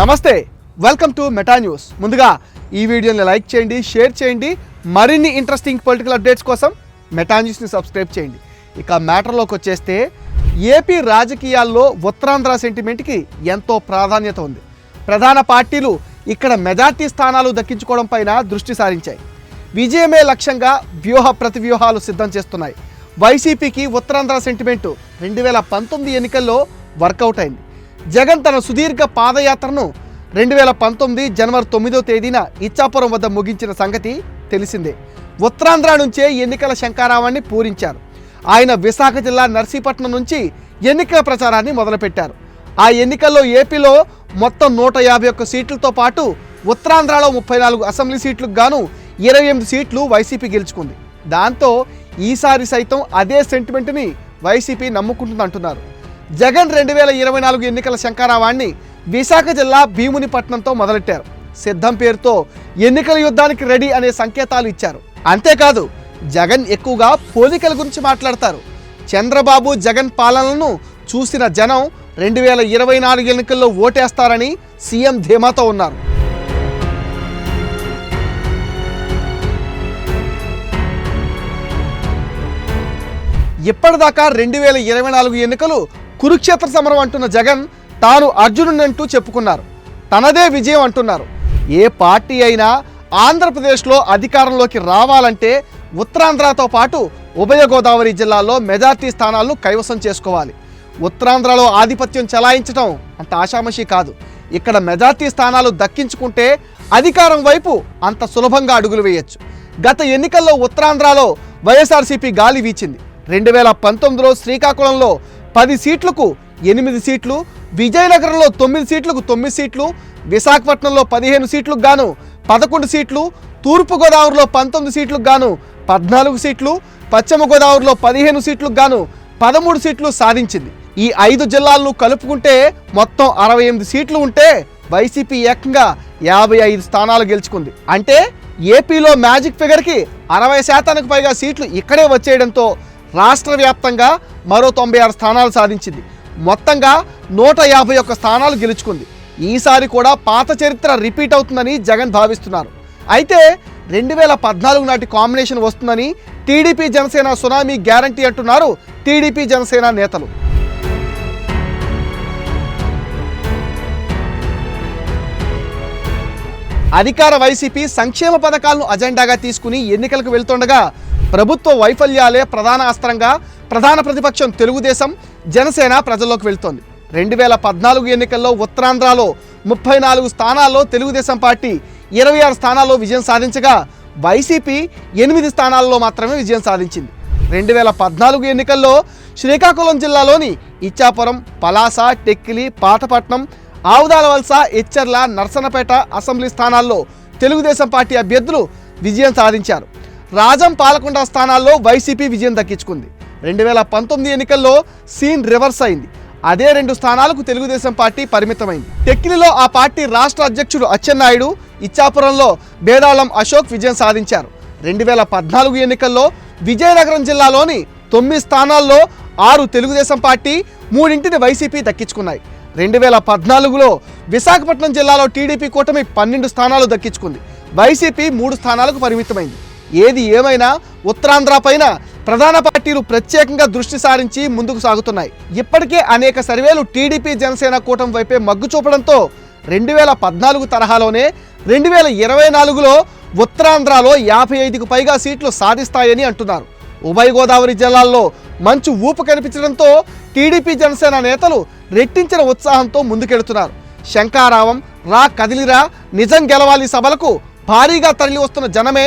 నమస్తే welcome to meta news ముందుగా ఈ వీడియోని లైక్ చేయండి షేర్ చేయండి మరిన్ని ఇంట్రెస్టింగ్ పొలిటికల్ అప్డేట్స్ కోసం మెటా న్యూస్ని సబ్స్క్రైబ్ చేయండి. ఇక మ్యాటర్లోకి వచ్చేస్తే ఏపీ రాజకీయాల్లో ఉత్తరాంధ్ర సెంటిమెంట్కి ఎంతో ప్రాధాన్యత ఉంది. ప్రధాన పార్టీలు ఇక్కడ మెజార్టీ స్థానాలు దక్కించుకోవడం పైన దృష్టి సారించాయి. విజయమే లక్ష్యంగా వ్యూహ ప్రతివ్యూహాలు సిద్ధం చేస్తున్నాయి. వైసీపీకి ఉత్తరాంధ్ర సెంటిమెంటు రెండు వేల పంతొమ్మిది ఎన్నికల్లో వర్కౌట్ అయింది. జగన్ తన సుదీర్ఘ పాదయాత్రను రెండు వేల పంతొమ్మిది జనవరి తొమ్మిదో తేదీన ఇచ్చాపురం వద్ద ముగించిన సంగతి తెలిసిందే. ఉత్తరాంధ్ర నుంచే ఎన్నికల శంకారావాన్ని పూరించారు. ఆయన విశాఖ జిల్లా నర్సీపట్నం నుంచి ఎన్నికల ప్రచారాన్ని మొదలుపెట్టారు. ఆ ఎన్నికల్లో ఏపీలో మొత్తం నూట యాభై ఒక్క సీట్లతో పాటు ఉత్తరాంధ్రలో ముప్పై నాలుగు అసెంబ్లీ సీట్లకు గాను ఇరవై ఎనిమిది సీట్లు వైసీపీ గెలుచుకుంది. దాంతో ఈసారి సైతం అదే సెంటిమెంట్ని వైసీపీ నమ్ముకుంటుందంటున్నారు. జగన్ రెండు వేల ఇరవై నాలుగు ఎన్నికల శంకారావాన్ని విశాఖ జిల్లా భీమునిపట్నంతో మొదలెట్టారు. సిద్ధం పేరుతో ఎన్నికల యుద్ధానికి రెడీ అనే సంకేతాలు ఇచ్చారు. అంతేకాదు జగన్ ఎక్కువగా పోలికల గురించి మాట్లాడతారు. చంద్రబాబు జగన్ పాలనను చూసిన జనం రెండు వేల ఇరవై నాలుగు ఎన్నికల్లో ఓటేస్తారని సీఎం ధీమాతో ఉన్నారు. ఇప్పటిదాకా రెండు వేల ఇరవై నాలుగు ఎన్నికలు కురుక్షేత్ర సమరం అంటున్న జగన్ తాను అర్జునుడంటూ చెప్పుకున్నారు. తనదే విజయం అంటున్నారు. ఏ పార్టీ అయినా ఆంధ్రప్రదేశ్లో అధికారంలోకి రావాలంటే ఉత్తరాంధ్రతో పాటు ఉభయ గోదావరి జిల్లాల్లో మెజార్టీ స్థానాలను కైవసం చేసుకోవాలి. ఉత్తరాంధ్రలో ఆధిపత్యం చెలాయించడం అంత ఆషామషి కాదు. ఇక్కడ మెజార్టీ స్థానాలు దక్కించుకుంటే అధికారం వైపు అంత సులభంగా అడుగులు వేయొచ్చు. గత ఎన్నికల్లో ఉత్తరాంధ్రలో వైఎస్ఆర్సీపీ గాలి వీచింది. రెండు వేల పంతొమ్మిదిలో శ్రీకాకుళంలో పది సీట్లకు ఎనిమిది సీట్లు విజయనగరంలో తొమ్మిది సీట్లకు తొమ్మిది సీట్లు విశాఖపట్నంలో పదిహేను సీట్లకు గాను పదకొండు సీట్లు తూర్పుగోదావరిలో పంతొమ్మిది సీట్లకు గాను పద్నాలుగు సీట్లు పశ్చిమ గోదావరిలో పదిహేను సీట్లకు గాను పదమూడు సీట్లు సాధించింది. ఈ ఐదు జిల్లాలను కలుపుకుంటే మొత్తం అరవై ఎనిమిది సీట్లు ఉంటే వైసీపీ ఏకంగా యాభై ఐదు స్థానాలు గెలుచుకుంది. అంటే ఏపీలో మ్యాజిక్ ఫిగర్కి అరవై శాతానికి పైగా సీట్లు ఇక్కడే వచ్చేయడంతో రాష్ట్ర వ్యాప్తంగా మరో తొంభై ఆరు స్థానాలు సాధించింది. మొత్తంగా నూట యాభై ఒక్క స్థానాలు గెలుచుకుంది. ఈసారి కూడా పాత చరిత్ర రిపీట్ అవుతుందని జగన్ భావిస్తున్నారు. అయితే రెండు వేల పద్నాలుగు నాటి కాంబినేషన్ వస్తుందని టీడీపీ జనసేన సునామీ గ్యారంటీ అంటున్నారు టీడీపీ జనసేన నేతలు. అధికార వైసీపీ సంక్షేమ పథకాలను అజెండాగా తీసుకుని ఎన్నికలకు వెళ్తుండగా ప్రభుత్వ వైఫల్యాలే ప్రధాన అస్త్రంగా ప్రధాన ప్రతిపక్షం తెలుగుదేశం జనసేన ప్రజల్లోకి వెళ్తోంది. రెండు వేల పద్నాలుగు ఎన్నికల్లో ఉత్తరాంధ్రలో ముప్పై నాలుగు స్థానాల్లో తెలుగుదేశం పార్టీ ఇరవై ఆరు స్థానాల్లో విజయం సాధించగా వైసీపీ ఎనిమిది స్థానాల్లో మాత్రమే విజయం సాధించింది. రెండు వేల పద్నాలుగు ఎన్నికల్లో శ్రీకాకుళం జిల్లాలోని ఇచ్చాపురం పలాస టెక్కిలి పాతపట్నం ఆవుదాల వలస ఎచ్చర్ల నర్సనపేట అసెంబ్లీ స్థానాల్లో తెలుగుదేశం పార్టీ అభ్యర్థులు విజయం సాధించారు. రాజం పాలకొండ స్థానాల్లో వైసీపీ విజయం దక్కించుకుంది. రెండు వేల పంతొమ్మిది ఎన్నికల్లో సీన్ రివర్స్ అయింది. అదే రెండు స్థానాలకు తెలుగుదేశం పార్టీ పరిమితమైంది. టెక్కిలిలో ఆ పార్టీ రాష్ట్ర అధ్యక్షుడు అచ్చెన్నాయుడు ఇచ్చాపురంలో బేదాళం అశోక్ విజయం సాధించారు. రెండు వేల పద్నాలుగు ఎన్నికల్లో విజయనగరం జిల్లాలోని తొమ్మిది స్థానాల్లో ఆరు తెలుగుదేశం పార్టీ మూడింటిని వైసీపీ దక్కించుకున్నాయి. రెండు వేల పద్నాలుగులో విశాఖపట్నం జిల్లాలో టీడీపీ కూటమి పన్నెండు స్థానాలు దక్కించుకుంది. వైసీపీ మూడు స్థానాలకు పరిమితమైంది. ఏది ఏమైనా ఉత్తరాంధ్ర పైన ప్రధాన పార్టీలు ప్రత్యేకంగా దృష్టి సారించి ముందుకు సాగుతున్నాయి. ఇప్పటికే అనేక సర్వేలు టీడీపీ జనసేన కూటమి వైపే మగ్గు చూపడంతో రెండు వేల పద్నాలుగు తరహాలోనే రెండు వేల ఇరవై నాలుగులో ఉత్తరాంధ్రలో యాభై ఐదుకు పైగా సీట్లు సాధిస్తాయని అంటున్నారు. ఉభయ గోదావరి జిల్లాల్లో మంచు ఊపు కనిపించడంతో టీడీపీ జనసేన నేతలు రెట్టించిన ఉత్సాహంతో ముందుకెడుతున్నారు. శంకారావం రా కదిలిరా నిజం గెలవాలి సభలకు భారీగా తరలి వస్తున్న జనమే